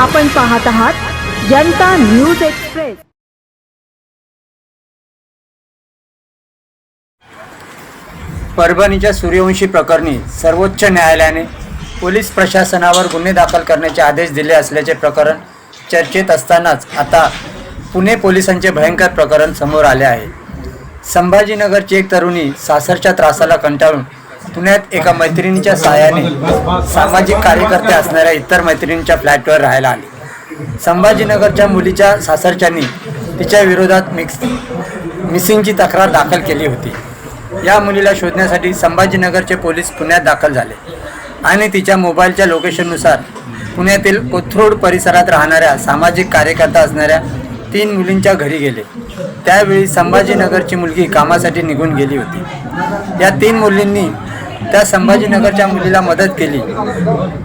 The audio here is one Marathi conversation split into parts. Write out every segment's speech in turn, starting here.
आपण पाहत आहात जनता न्यूज एक्सप्रेस. परभणीच्या सूर्यवंशी प्रकरणी सर्वोच्च न्यायालयाने पोलीस प्रशासनावर गुन्हे दाखल करण्याचे आदेश दिले असल्याचे प्रकरण चर्चेत असतानाच आता पुणे पोलिसांचे भयंकर प्रकरण समोर आले आहे. संभाजीनगरची एक तरुणी सासरच्या त्रासाला कंटाळून पुण्यात एका मैत्रिणीच्या साहाय्याने सामाजिक कार्यकर्ते असणाऱ्या इतर मैत्रिणींच्या फ्लॅटवर राहायला आले. संभाजीनगरच्या मुलीच्या सासरच्यांनी तिच्या विरोधात मिक्स मिसिंगची तक्रार दाखल केली होती. या मुलीला शोधण्यासाठी संभाजीनगरचे पोलीस पुण्यात दाखल झाले आणि तिच्या मोबाईलच्या लोकेशननुसार पुण्यातील कोथरूड परिसरात राहणाऱ्या सामाजिक कार्यकर्ता असणाऱ्या तीन मुलींच्या घरी गेले. त्यावेळी संभाजीनगरची मुलगी कामासाठी निघून गेली होती. या तीन मुलींनी त्या संभाजीनगरच्या मुलीला मदत केली.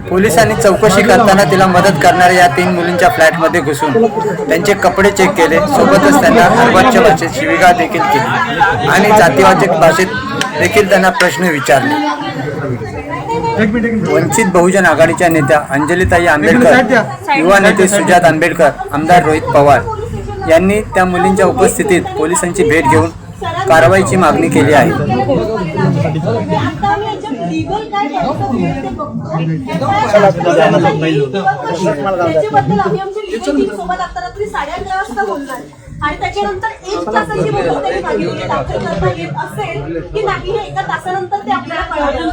पोलिसांनी चौकशी करताना तिला मदत करणाऱ्या या तीन मुलींच्या फ्लॅटमध्ये घुसून त्यांचे कपडे चेक केले. सोबतच त्यांना अर्वाच्य भाषेत शिविका देखील केली. आणि जातीवाचक भाषेत देखील त्यांना प्रश्न विचारले. वंचित बहुजन आघाडीच्या नेत्या अंजलीताई आंबेडकर युवा नेते सुजात आंबेडकर आमदार रोहित पवार यांनी त्या मुलींच्या उपस्थितीत पोलिसांची भेट घेऊन कारवाईची मागणी केली आहे. त्याच्याबद्दल आम्ही आमच्या legal team सोबत आता रात्री साडे अकरा वाजता बोलणार. आणि त्याच्यानंतर एक तासाची मुदत त्यांनी मागितली दाखल करता येत असेल की नाही हे एका तासानंतर ते आपल्याला कळवलं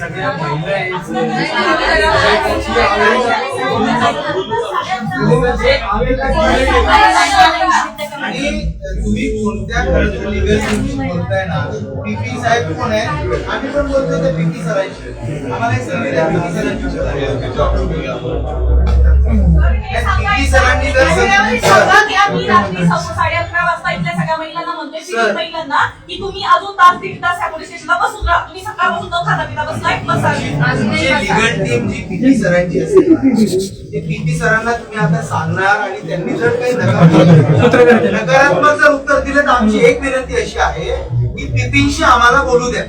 दिवसाचं लवकरात आणि तुम्ही कोणत्या खर्च लिगल बोलताय ना पीपी साहेब कोण आहे? आम्ही पण बोलतोय त्या पीपी सरांशी आम्हाला पीपी सरांची पीपी सरांनी जर साडे अकरा वाजता इथल्या सगळ्या म्हणतोय सर. महिलांना की तुम्ही अजून तास दीड तास या पोलीस स्टेशनला बसून राहा तुम्ही सकाळपासून न खाता पिता बसलाय बसा लिगल टीम जी पीपी सरांची असेल ना, ते पीपी सरांना तुम्ही आता सांगणार आणि त्यांनी जर काही नकारात्मक नकारात्मक जर उत्तर दिलं तर आमची एक विनंती अशी आहे की पीपींशी आम्हाला बोलू द्या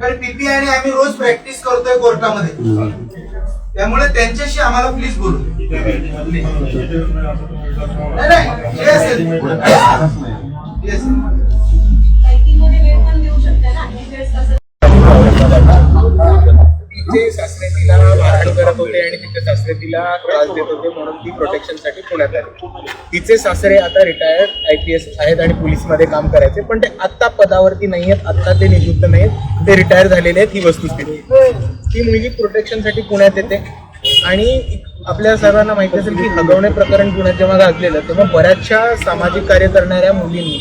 कारण पीपी आणि आम्ही रोज प्रॅक्टिस करतोय कोर्टामध्ये त्यामुळे त्यांच्याशी आम्हाला प्लीज बोलू द्या. नाही नाही जे असेल जे असेल. तिचे सासरे तिला मारहाण करत होते आणि तिचे सासरे तिला त्रास देत होते म्हणून ती प्रोटेक्शनसाठी पुण्यात आली. तिचे सासरे आता रिटायर्ड आय पी एस आहेत आणि पोलीसमध्ये काम करायचे पण ते आत्ता पदावरती नाही आहेत आत्ता ते निवृत्त नाहीत ते रिटायर झालेले आहेत ही वस्तुस्थिती. ती मुलगी प्रोटेक्शनसाठी पुण्यात येते आणि आपल्या सर्वांना माहिती असेल की हगवणे प्रकरण पुण्यात जेव्हा गाजलेलं तेव्हा बऱ्याचशा सामाजिक कार्य करणाऱ्या मुलींनी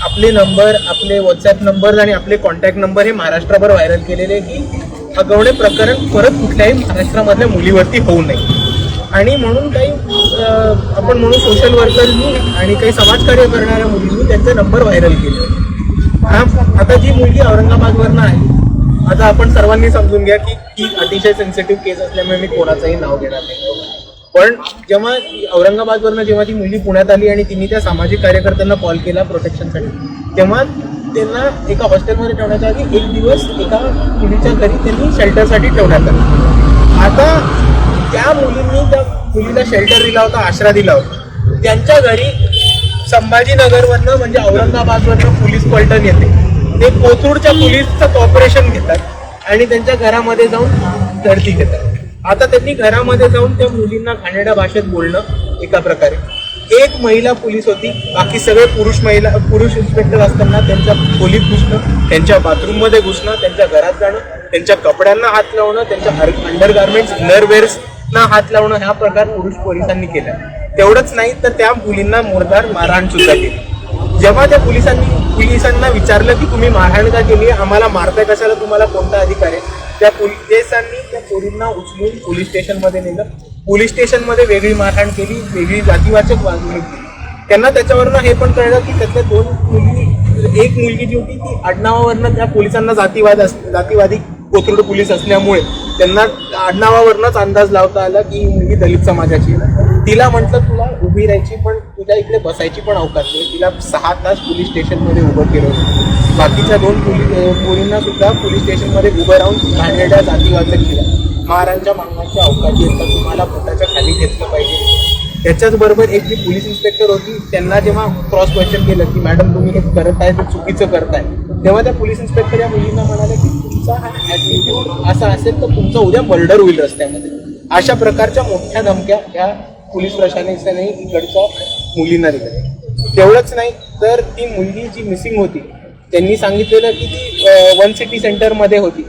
आपले नंबर आपले व्हॉट्सअप नंबर आणि आपले कॉन्टॅक्ट नंबर हे महाराष्ट्रभर व्हायरल केलेले की हगवणे प्रकरण परत कुठल्याही महाराष्ट्रामधल्या मुलीवरती होऊ नये. आणि म्हणून काही आपण म्हणून सोशल वर्करनी आणि काही समाजकार्य करणाऱ्या मुलींनी त्यांचे नंबर व्हायरल केले आता जी मुलगी औरंगाबादवरनं आहे आता आपण सर्वांनी समजून घ्या की ही अतिशय सेन्सिटिव्ह केस असल्यामुळे मी कोणाचंही नाव घेणार नाही. पण जेव्हा औरंगाबादवरनं जेव्हा ती मुलगी पुण्यात आली आणि तिने त्या सामाजिक कार्यकर्त्यांना कॉल केला प्रोटेक्शनसाठी तेव्हा त्यांना एका हॉस्टेलमध्ये ठेवण्याच्या आधी एक दिवस एका मुलीच्या घरी त्यांनी शेल्टरसाठी ठेवण्यात आलं. आता त्या मुलींनी त्या मुलीला शेल्टर दिला होता आश्रा दिला होता. त्यांच्या घरी संभाजीनगरवरनं म्हणजे औरंगाबादवरनं पोलीस पलटण येते. ते कोथरूडच्या पोलीसचं कॉपरेशन घेतात आणि त्यांच्या घरामध्ये जाऊन धडती घेतात. आता त्यांनी घरामध्ये जाऊन त्या मुलींना घाणेड्या भाषेत बोलणं एका प्रकारे. एक महिला पोलीस होती बाकी सगळे पुरुष महिला पुरुष इन्स्पेक्टर असताना त्यांच्या खोलीत घुसणं त्यांच्या बाथरूममध्ये घुसणं त्यांच्या घरात जाणं त्यांच्या कपड्यांना हात लावणं त्यांच्या हर अंडर गार्मेंट्स इनरवेअर्सना हात लावणं हा प्रकार पुरुष पोलिसांनी केला. तेवढंच नाही तर त्या मुलींना मोरदार मारहाण सुद्धा केली. जेव्हा त्या पोलिसांनी पोलिसांना विचारलं की तुम्ही मारहाण का केली? आम्हाला मारताय कशाला? तुम्हाला कोणता अधिकार आहे? त्या पोलिसांनी त्या पोरींना उचलून पोलीस स्टेशनमध्ये नेलं. पोलीस स्टेशनमध्ये वेगळी मारहाण केली वेगळी जातीवाचक वागणूक केली. त्यांना त्याच्यावरनं हे पण कळलं की त्यातल्या दोन मुली एक मुलगी जी होती ती आडनावावरनं त्या पोलिसांना जातीवाद अस जातीवादी कोथरूड पोलीस असल्यामुळे त्यांना आडनावावरनच अंदाज लावता आला की ही मुलगी दलित समाजाची तिला म्हटलं तुला उभी राहायची पण तुझ्या इकडे बसायची पण अवकाश नाही. तिला सहा तास पोलीस स्टेशनमध्ये उभं केलं होतं. बाकीच्या दोन पोलीस पोरींना सुद्धा पोलीस स्टेशनमध्ये उभं राहून घाणेरड्या जातीवाचक केल्या महाराजांच्या मागण्याच्या अवकाशी असतात तुम्हाला पोटाच्या खाली घेतलं पाहिजे. त्याच्याच बरोबर एक जी पोलीस इन्स्पेक्टर होती त्यांना जेव्हा क्रॉस क्वेश्चन केलं की मॅडम तुम्ही हे करत आहे ते चुकीचं करताय. तेव्हा त्या पोलीस इन्स्पेक्टर या मुलींना म्हणाले की तुमचा हा ॲटिट्यूड असा असेल तर तुमचं उद्या मर्डर होईल रस्त्यामध्ये. अशा प्रकारच्या मोठ्या धमक्या ह्या पोलीस प्रशासनाने इकडच्या मुलींना दिल्या. तेवढंच नाही तर ती मुलगी जी मिसिंग होती त्यांनी सांगितलेलं की ती वन सिटी सेंटरमध्ये होती.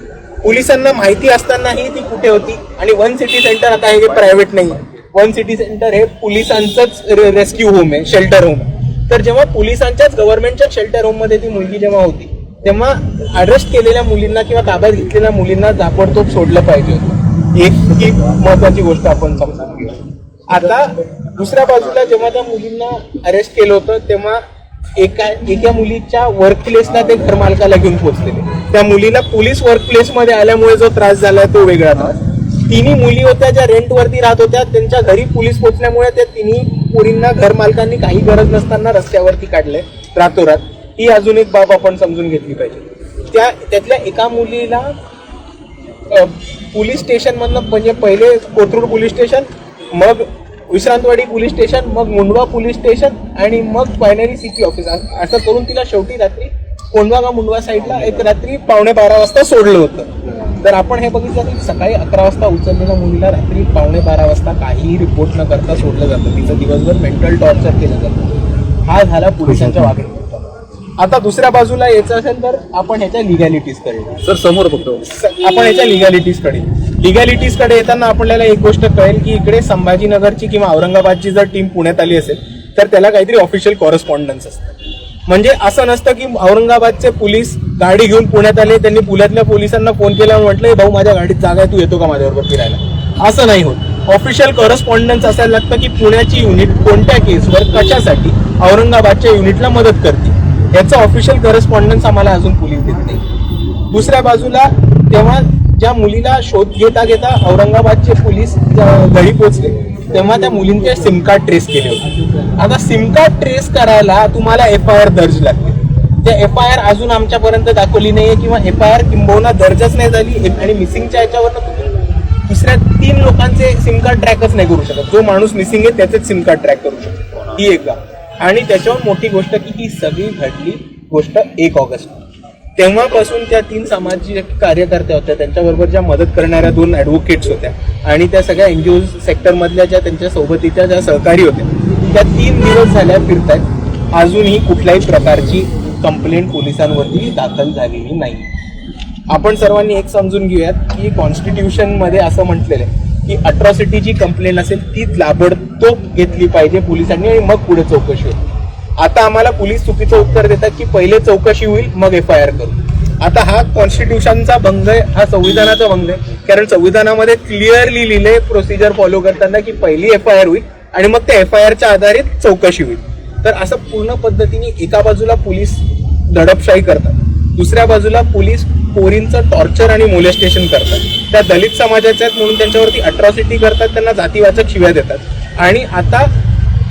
पोलिसांना माहिती असतानाही ती कुठे होती आणि वन सिटी सेंटर आता हे प्रायव्हेट नाही वन सिटी सेंटर हे पोलिसांचंच रेस्क्यू होम आहे शेल्टर होम तर जेव्हा पोलिसांच्याच गव्हर्नमेंटच्या शेल्टर होममध्ये ती मुलगी जेव्हा होती तेव्हा अरेस्ट केलेल्या मुलींना किंवा ताब्यात घेतलेल्या मुलींना ताबडतोब सोडलं पाहिजे होतं. एक ही महत्वाची गोष्ट आपण समजून घेऊ आता दुसऱ्या बाजूला जेव्हा त्या मुलींना अरेस्ट केलं होतं तेव्हा एका एका मुलीच्या वर्क प्लेसला ते घरमालकाला घेऊन पोहोचलेले. त्या मुलीला पोलीस वर्क प्लेसमध्ये आल्यामुळे जो त्रास झाला तो वेगळा त्रास. तिन्ही मुली होत्या ज्या रेंटवरती राहत होत्या त्यांच्या घरी पोलीस पोहोचल्यामुळे त्या तिन्ही पोरींना घरमालकांनी काही गरज नसताना रस्त्यावरती काढले रातोरात. ही अजून एक बाब आपण समजून घेतली पाहिजे. त्या त्यातल्या एका मुलीला पोलीस स्टेशनमधनं म्हणजे पहिले कोथरूड पोलीस स्टेशन मग विश्रांतवाडी पोलीस स्टेशन मग मुंडवा पोलीस स्टेशन आणि मग फायनली सिटी ऑफिस. असं करून तिला शेवटी रात्री कोंडवा का मुंडवा साईडला एक रात्री पावणे बारा वाजता सोडलं होतं. तर आपण हे बघितलं की सकाळी अकरा वाजता उचललेल्या मुलीला रात्री पावणे बारा वाजता काहीही रिपोर्ट न करता सोडलं जातं. तिचं दिवसभर मेंटल टॉर्चर केलं जातं. हा झाला पोलिसांच्या वागणूक आता दुसऱ्या बाजूला यायचं असेल तर आपण ह्याच्या लिगॅलिटीजकडे. सर समोर बघतो. आपण याच्या लिगॅलिटीजकडे. लिगॅलिटीजकडे येताना आपल्याला एक गोष्ट कळेल की इकडे संभाजीनगरची किंवा औरंगाबादची जर टीम पुण्यात आली असेल तर त्याला काहीतरी ऑफिशियल कॉरेस्पॉन्डन्स असतं. म्हणजे असं नसतं की औरंगाबादचे पोलीस गाडी घेऊन पुण्यात आले त्यांनी पुण्यातल्या पोलिसांना फोन केला आणि म्हटलं भाऊ माझ्या गाडीत जागा आहे तू येतो का माझ्याबरोबर फिरायला? असं नाही होत. ऑफिशियल करस्पॉन्डन्स असायला लागतं की पुण्याची युनिट कोणत्या केसवर कशासाठी औरंगाबादच्या युनिटला मदत करते. याचं ऑफिशियल करस्पॉन्डन्स आम्हाला अजून पोलीस देत नाही दुसऱ्या बाजूला तेव्हा ज्या मुलीला शोध घेता घेता औरंगाबादचे पोलीस घरी पोचले तेव्हा त्या मुलींचे सिम कार्ड ट्रेस केले होते. आता सिम कार्ड ट्रेस करायला तुम्हाला एफ आय आर दर्ज लागते. त्या एफ आय आर अजून आमच्यापर्यंत दाखवली नाहीये किंवा एफ आय आर किंबहुना दर्जच नाही झाली आणि मिसिंगच्या याच्यावरनं तुम्ही दुसऱ्या तीन लोकांचे सिम कार्ड ट्रॅकच नाही करू शकत. जो माणूस मिसिंग आहे त्याचेच सिम कार्ड ट्रॅक करू शकतो. ही एक आणि त्याच्यावर मोठी गोष्ट की ही सगळी घडली गोष्ट एक ऑगस्ट. तेव्हापासून त्या तीन सामाजिक कार्यकर्त्या होत्या त्यांच्याबरोबर ज्या मदत करणाऱ्या दोन ॲडव्होकेट्स होत्या आणि त्या सगळ्या एन जी ओ सेक्टरमधल्या ज्या त्यांच्या सोबतीच्या ज्या सहकारी होत्या त्या तीन दिवस झाल्या फिरतायत. अजूनही कुठल्याही प्रकारची कंप्लेंट पोलिसांवरती दाखल झालेली नाही. आपण सर्वांनी एक समजून घेऊयात की कॉन्स्टिट्यूशनमध्ये असं म्हटलेलं आहे की अट्रॉसिटीची कंप्लेंट असेल ती लाबडतोब घेतली पाहिजे पोलिसांनी आणि मग पुढे चौकशी होईल. आता आम्हाला पोलीस चुकीचं उत्तर देतात की पहिले चौकशी होईल मग एफ आय आर करू. आता हा कॉन्स्टिट्यूशनचा भंग आहे हा संविधानाचा भंग आहे. कारण संविधानामध्ये क्लिअरली लिहिले प्रोसिजर फॉलो करताना की पहिली एफ आय आर होईल आणि मग त्या एफ आय आरच्या आधारित चौकशी होईल. तर असं पूर्ण पद्धतीने एका बाजूला पोलीस दडपशाही करतात दुसऱ्या बाजूला पोलीस पोरींचं टॉर्चर आणि मोलेस्टेशन करतात. त्या दलित समाजाच्या आहेत म्हणून त्यांच्यावरती अट्रॉसिटी करतात त्यांना जातीवाचक शिव्या देतात. आणि आता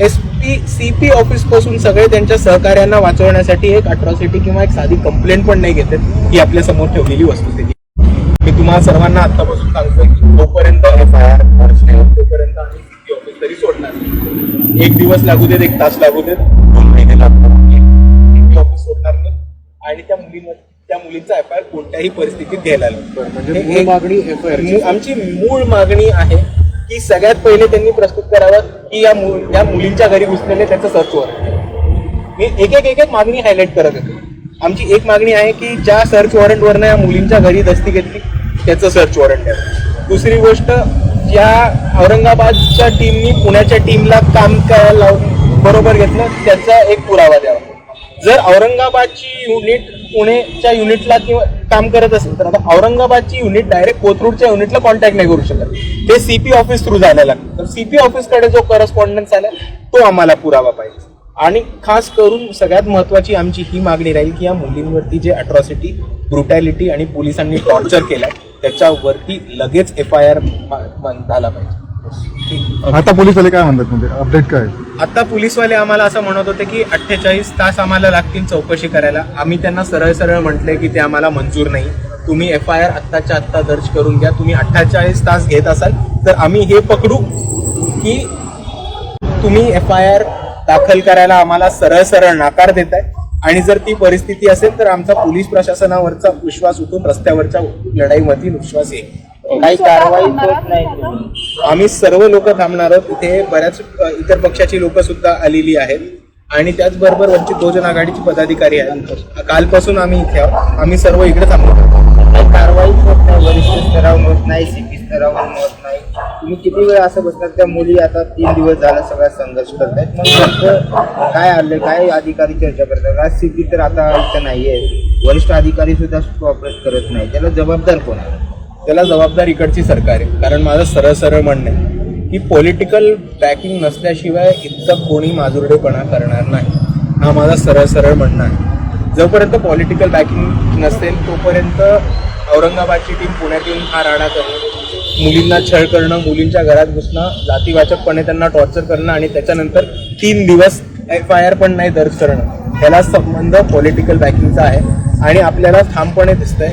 एस पी सी पी ऑफिसपासून सगळे त्यांच्या सहकार्यांना वाचवण्यासाठी एक अट्रॉसिटी किंवा एक साधी कंप्लेंट पण नाही घेतात ही आपल्यासमोर ठेवलेली वस्तुस्थिती. मी तुम्हाला सर्वांना आतापासून सांगतोय की जोपर्यंत एफ आय आर तोपर्यंत आम्ही सीपी ऑफिस तरी सोडणार. एक दिवस लागू देत एक तास लागू देत दोन महिने लागतात ऑफिस सोडणार नाही. आणि त्या मुलीमध्ये त्या मुलीचा एफ आय आर कोणत्याही परिस्थितीत घ्यायला लागतो म्हणजे आमची मूळ मागणी आहे की सगळ्यात पहिले त्यांनी प्रस्तुत करावं की या मु- या मुलींच्या घरी घुसलेले त्याचं सर्च वॉरंट मी एक एक एक एक मागणी हायलाईट करत होतो. आमची एक मागणी आहे की ज्या सर्च वॉरंटवरनं या मुलींच्या घरी दस्ती घेतली त्याचं सर्च वॉरंट आहे दुसरी गोष्ट ज्या औरंगाबादच्या टीमनी पुण्याच्या टीमला काम करायला लावून बरोबर घेतलं त्याचा एक पुरावा द्यावा. जर औरंगाबादची युनिट पुणेच्या युनिटला किंवा काम करत असेल तर आता औरंगाबादची युनिट डायरेक्ट कोथरूडच्या युनिटला कॉन्टॅक्ट नाही करू शकत. ते सीपी ऑफिस थ्रू जायला लागतं. तर सीपी ऑफिसकडे जो करस्पॉन्डन्स आला तो आम्हाला पुरावा पाहिजे. आणि खास करून सगळ्यात महत्वाची आमची ही मागणी राहील की या मुलींवरती जे अट्रॉसिटी ब्रुटॅलिटी आणि पोलिसांनी टॉर्चर केलाय त्याच्यावरती लगेच एफ आय आर झाला पाहिजे. आता पोलीस वाले काय म्हणतात म्हणजे? अपडेट काय? आता पोलीसवाले आम्हाला असं म्हणत होते की अठ्ठेचाळीस तास आम्हाला लागतील चौकशी करायला. आम्ही त्यांना सरळ सरळ म्हटले की ते आम्हाला मंजूर नाही. तुम्ही एफ आय आर आत्ताच्या आत्ता दर्ज करून घ्या. तुम्ही अठ्ठेचाळीस तास घेत असाल तर आम्ही हे पकडू की तुम्ही एफ आय आर दाखल करायला आम्हाला सरळ सरळ नाकार देत आहे आणि जर ती परिस्थिती असेल तर आमचा पोलीस प्रशासनावरचा विश्वास उठून रस्त्यावरच्या लढाईमध्ये विश्वास येईल काही कारवाई होत नाही आम्ही सर्व लोक थांबणार आहोत. इथे बऱ्याच इतर पक्षाची लोक सुद्धा आलेली आहेत. आणि त्याचबरोबर वंचित बहुजन आघाडीचे पदाधिकारी आहेत. कालपासून आम्ही इथे आहोत. आम्ही सर्व इकडे थांबलो काही कारवाई होत नाही. वरिष्ठ स्तरावर होत नाही. सीपी स्तरावर होत नाही. तुम्ही किती वेळ असं बसणार त्या मुली आता तीन दिवस झाला सगळा संघर्ष करतायत. मग काय आलं काय अधिकारी चर्चा करतात? आज सीपी तर आता इथं नाहीये. वरिष्ठ अधिकारी सुद्धा कॉपरेट करत नाही त्याला जबाबदार कोण आहे? त्याला जबाबदार इकडची सरकार आहे. कारण माझं सरळ सरळ म्हणणं आहे की पॉलिटिकल बॅकिंग नसल्याशिवाय इतकं कोणी माजुरडेपणा करणार नाही. हा माझा सरळ सरळ म्हणणं आहे. जोपर्यंत पॉलिटिकल बॅकिंग नसेल तोपर्यंत औरंगाबादची टीम पुण्यात येऊन हा राडा करणं मुलींना छळ करणं मुलींच्या घरात घुसणं जातीवाचकपणे त्यांना टॉर्चर करणं आणि त्याच्यानंतर तीन दिवस एफ आय आर पण नाही दर्ज करणं. याला संबंध पॉलिटिकल बॅकिंगचा आहे. आणि आपल्याला ठामपणे दिसतंय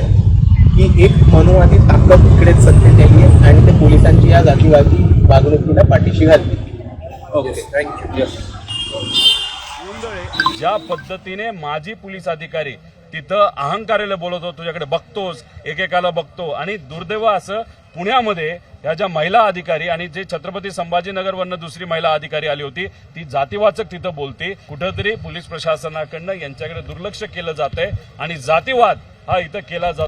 की एक मनुवादी ताकद इकडेच सत्तेत त्यांनी आणि ते पोलिसांची या जातीवादी वागणुकीला पाठीशी घातली ओके थँक्यू ज्या पद्धतीने माजी पोलीस अधिकारी तिथं अहंकारेला बोलत होतो तुझ्याकडे बघतोस एकेकाला बघतो आणि दुर्दैव असं पुण्यामध्ये ह्या ज्या महिला अधिकारी आणि जे छत्रपती संभाजीनगरवरनं दुसरी महिला अधिकारी आली होती ती जातीवाचक तिथं बोलते. कुठंतरी पोलीस प्रशासनाकडनं यांच्याकडे दुर्लक्ष केलं जात आहे आणि जातीवाद हा इथं केला जातो